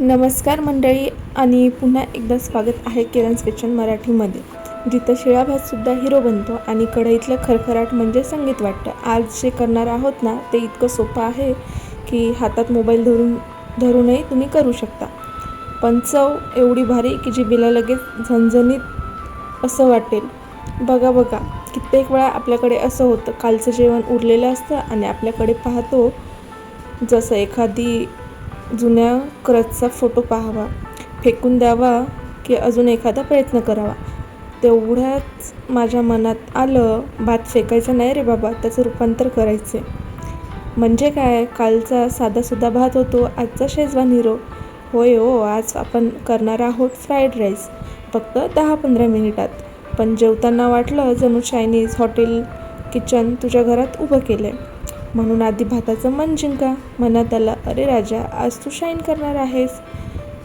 नमस्कार मंडळी आणि पुन्हा एकदा स्वागत आहे किरण's किचन मराठीमध्ये. जिथं शिळा भातसुद्धा हिरो बनतो आणि कढईतलं खरखराट म्हणजे संगीत वाटतं. आज जे करणार आहोत ना ते इतकं सोपं आहे की हातात मोबाईल धरून धरूनही तुम्ही करू शकता. पण चव एवढी भारी की जी बिला लगेच झणझणीत असं वाटेल. बघा बघा कित्येक वेळा आपल्याकडे असं होतं. कालचं जेवण उरलेलं असतं आणि आपल्याकडे पाहतो जसं एखादी जुन्या क्रचचा फोटो पाहावा फेकून द्यावा की अजून एखादा प्रयत्न करावा. तेवढ्याच माझ्या मनात आलं भात फेकायचा नाही रे बाबा त्याचं रूपांतर करायचे. म्हणजे काय? कालचा साधासुद्धा भात होतो आजचा शेजवान हिरो. होय हो आज आपण करणार आहोत फ्राईड राईस फक्त दहा पंधरा मिनिटात. पण जेवताना वाटलं जणू चायनीज हॉटेल किचन तुझ्या घरात उभं केलं आहे म्हणून आधी भाताचं मन जिंका. म्हणा त्याला अरे राजा आज तू शाईन करणार आहेस.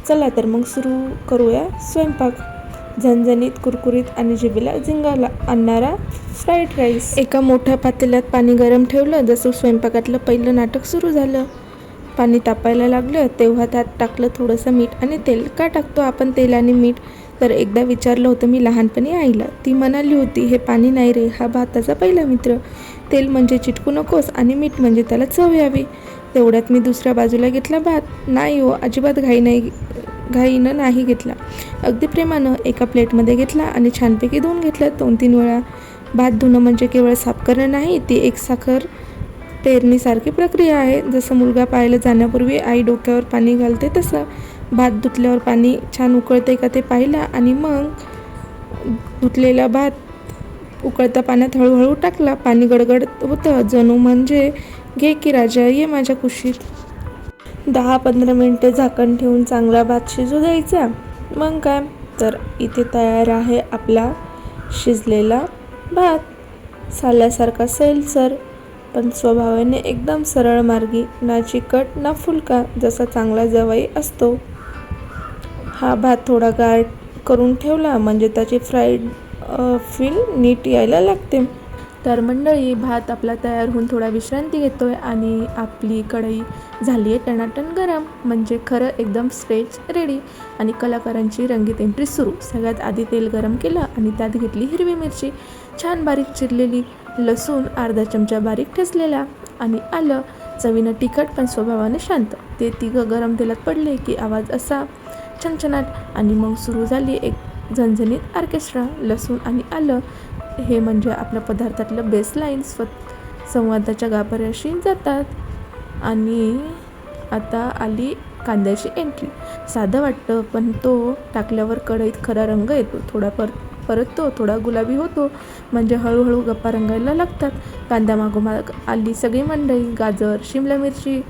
चला तर मग सुरू करूया स्वयंपाक. झणझणीत कुरकुरीत आणि जिभेला झिंगाला आणणारा फ्राईड राईस एका मोठ्या पातेल्यात पाणी गरम ठेवलं जसं स्वयंपाकातलं पहिलं नाटक सुरू झालं. पाणी तापायला लागलं तेव्हा त्यात टाकलं थोडंसं मीठ आणि तेल. का टाकतो आपण तेल आणि मीठ? तर एकदा विचारलं होतं मी लहानपणी आईला. ती म्हणाली होती हे पाणी नाही रे हा भाताचा पहिला मित्र. तेल म्हणजे चिटकू नकोस आणि मीठ म्हणजे त्याला चव यावी. तेवढ्यात मी दुसऱ्या बाजूला घेतला भात. नाही हो अजिबात घाई नाही घाईनं नाही घेतला. अगदी प्रेमानं एका प्लेटमध्ये घेतला आणि छानपैकी धुवून घेतला दोन तीन वेळा. भात धुणं म्हणजे केवळ साफ करणं नाही ती एक साखर पेरणीसारखी प्रक्रिया आहे. जसं मुलगा पाहायला जाण्यापूर्वी आई डोक्यावर पाणी घालते तसं भात धुतल्यावर पाणी छान उकळते का ते पाहिलं आणि मग धुतलेला भात उकळत्या पाण्यात हळूहळू टाकला. पाणी गडगड होतं. जणू म्हणजे घे की राजा ये माझ्या कुशीत. दहा पंधरा मिनटे झाकण ठेवून चांगला भात शिजू द्यायचा. मग काय? तर इथे तयार आहे आपला शिजलेला भात. साल्यासारखा सैलसर पण स्वभावाने एकदम सरळ मार्गी. ना चिकट ना फुलका जसा चांगला जवाई असतो. हा भात थोडा गार करून ठेवला. म्हणजे त्याची फ्राईड फील नीट यायला लागते. तर मंडळी भात आपला तयार होऊन थोडा विश्रांती घेतोय आणि आपली कढई झाली आहे टणाटण गरम म्हणजे खरं एकदम स्टेज रेडी आणि कलाकारांची रंगीत एंट्री सुरू. सगळ्यात आधी तेल गरम केलं आणि त्यात घेतली हिरवी मिरची. छान बारीक चिरलेली लसूण अर्धा चमचा बारीक ठेचलेला आणि आलं चवीनं तिखट पण स्वभावाने शांत. ते तिघं गरम तेलात पडले की आवाज असा छनछनाट आणि मग सुरू झाली एक झणझणीत ऑर्केस्ट्रा लसूण आणि आलं हे म्हणजे आपल्या पदार्थातलं बेसलाईन स्व संवादाच्या गाभाऱ्याशी जातात. आणि आता आली कांद्याची एंट्री साधं वाटतं पण तो टाकल्यावर कढईत खरा रंग येतो. थोडा पर परततो थोडा गुलाबी होतो. म्हणजे हळूहळू गप्पा रंगायला लागतात. कांद्यामागोमाग आली सगळी मंडई गाजर शिमला मिरची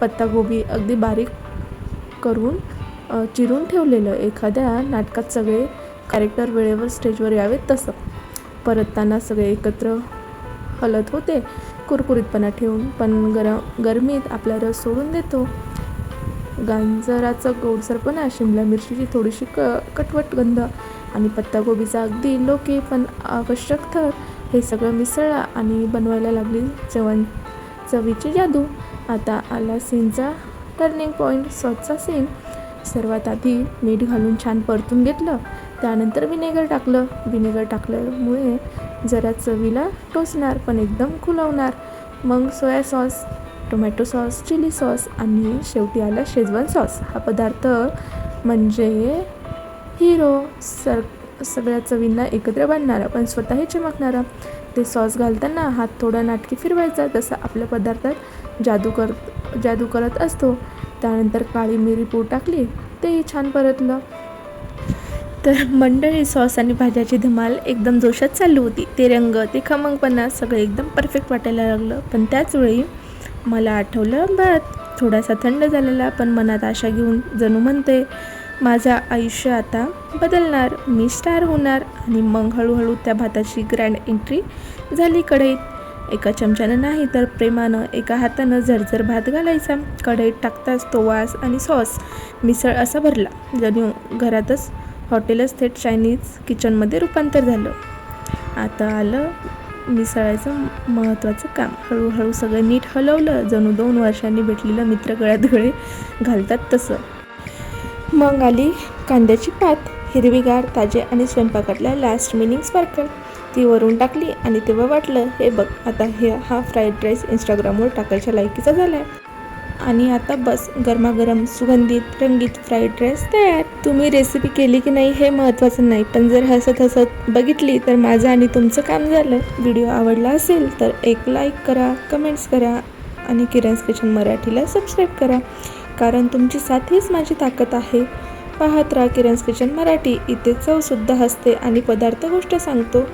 पत्तागोबी अगदी बारीक करून चिरून ठेवलेलं एखाद्या नाटकात सगळे कॅरेक्टर वेळेवर स्टेजवर यावेत तसं. परतताना सगळे एकत्र हलत होते कुरकुरीतपणा ठेवून. पण गरम गरमीत आपला रस सोडून देतो. गांजराचं गोडसरपणा शिमला मिरचीची थोडीशी क कटवट गंध आणि पत्तागोबीचा अगदी लोके पण आवश्यक थर. हे सगळं मिसळला आणि बनवायला लागली जेवण चवीची जादू. आता आला सीनचा टर्निंग पॉईंट स्वतःचा सीन सर्वात आधी मीठ घालून छान परतून घेतलं. त्यानंतर विनेगर टाकलं. विनेगर टाकल्यामुळे जरा चवीला टोचणार पण एकदम खुलवणार. मग soya sauce tomato sauce chilli sauce आणि शेवटी आला शेजवान सॉस. हा पदार्थ म्हणजे हिरो सर सगळ्या चवींना एकत्र बांधणारा पण स्वतःही चमकणारा. ते सॉस घालताना हात थोडा नाटकी फिरवायचा तसा आपल्या पदार्थात जादू कर जादू करत असतो. त्यानंतर काळी मिरी पूड टाकली तेही छान परतलं. तर मंडळी सॉस आणि भाज्याची धमाल एकदम जोशात चालू होती. ते रंग ते खमंगपणा सगळं एकदम परफेक्ट वाटायला लागलं. पण त्याचवेळी मला आठवलं भात थोडासा थंड झालेला पण मनात आशा घेऊन जणू म्हणते माझं आयुष्य आता बदलणार मी स्टार होणार आणि मग हळूहळू त्या भाताची ग्रँड एंट्री झाली कढईत. एका चमच्यानं नाही तर प्रेमानं एका हातानं झरझर भात घालायचा. कढईत टाकताच तो वास आणि सॉस. मिसळ असा भरला जणू घरातच हॉटेलच थेट चायनीज किचनमध्ये रूपांतर झालं. आता आलं मिसळायचं महत्त्वाचं काम. हळूहळू सगळं नीट हलवलं जणू दोन वर्षांनी भेटलेलं मित्र गळ्यात गळे घालतात तसं. मग आली कांद्याची पात. हिरवीगार ताजे आणि स्वयंपाकातला लास्ट मिनिंग स्पार्कल ती वरून टाकली आणि तेव्हा वाटलं हे बघ आता हे हा फ्राईड राईस इंस्टाग्रामवर टाकायच्या लायकीचा झाला आहे आणि आता बस गरमागरम सुगंधित रंगीत फ्राईड राईस तयार. तुम्ही रेसिपी केली की नाही हे महत्त्वाचं नाही पण जर हसत हसत बघितली तर माझं आणि तुमचं काम झालं. व्हिडिओ आवडला असेल तर एक लाईक करा कमेंट्स करा आणि किरण किचन मराठीला सबस्क्राईब करा. कारण तुमची साथ हीच माझी ताकद आहे. पाहत राहा किरण's किचन मराठी इथे चवसुद्धा हसते आणि पदार्थ गोष्ट सांगतो.